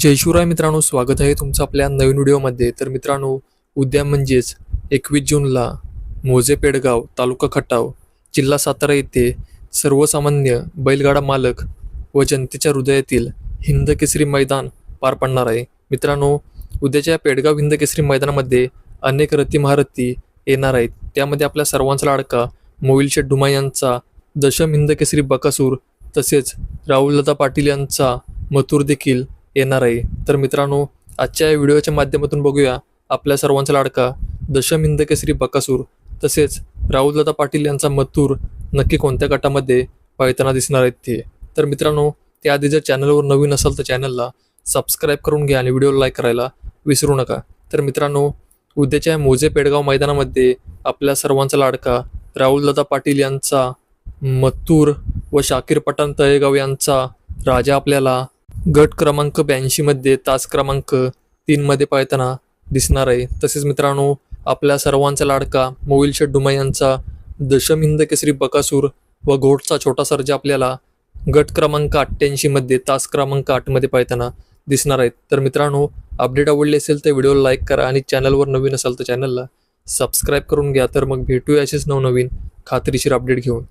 जय शिवराय मित्रांनो स्वागत आहे तुमचं आपल्या नवीन व्हिडिओमध्ये. तर मित्रांनो उद्या म्हणजेच एकवीस जूनला मोजे पेडगाव तालुका खटाव जिल्हा सातारा येथे सर्वसामान्य बैलगाडा मालक व जनतेच्या हृदयातील हिंद केसरी मैदान पार पडणार आहे. मित्रांनो उद्याच्या पेडगाव हिंद केसरी मैदानामध्ये अनेक रथी महारथी येणार आहेत. त्यामध्ये आपल्या सर्वांचा लाडका मोविल शेठ डुमा यांचा दशम हिंद केसरी बकासूर तसेच राहुलदादा पाटील यांचा मथुर देखील येणार आहे. तर मित्रांनो आजच्या या व्हिडिओच्या माध्यमातून बघूया आपल्या सर्वांचा लाडका दशम हिंद बकासूर तसेच राहुलदादा पाटील यांचा मथुर नक्की कोणत्या गटामध्ये पळताना दिसणार आहेत ते. तर मित्रांनो त्याआधी जर चॅनलवर नवीन असाल तर चॅनलला सबस्क्राईब करून घ्या आणि व्हिडिओला लाईक करायला विसरू नका. तर मित्रांनो उद्याच्या मोजे पेडगाव मैदानामध्ये आपल्या सर्वांचा लाडका राहुलदादा पाटील यांचा मथूर व शाकीर पठाण तळेगाव यांचा राजा आपल्याला गट क्रमांक ब्याऐंशीमध्ये तास क्रमांक तीनमध्ये पाळताना दिसणार आहे. तसेच मित्रांनो आपल्या सर्वांचा लाडका मोविल शेड्डुमा डुमा यांचा दशम हिंद केसरी बकासूर व घोटचा छोटा सर्जा आपल्याला गट क्रमांक अठ्ठ्याऐंशीमध्ये तास क्रमांक आठमध्ये पाळताना दिसणार आहेत तर मित्रांनो अपडेट आवडली असेल तर व्हिडिओला लाईक करा आणि चॅनलवर नवीन असाल तर चॅनलला सबस्क्राईब करून घ्या. तर मग भेटूया असेच नवनवीन खात्रीशीर अपडेट घेऊन.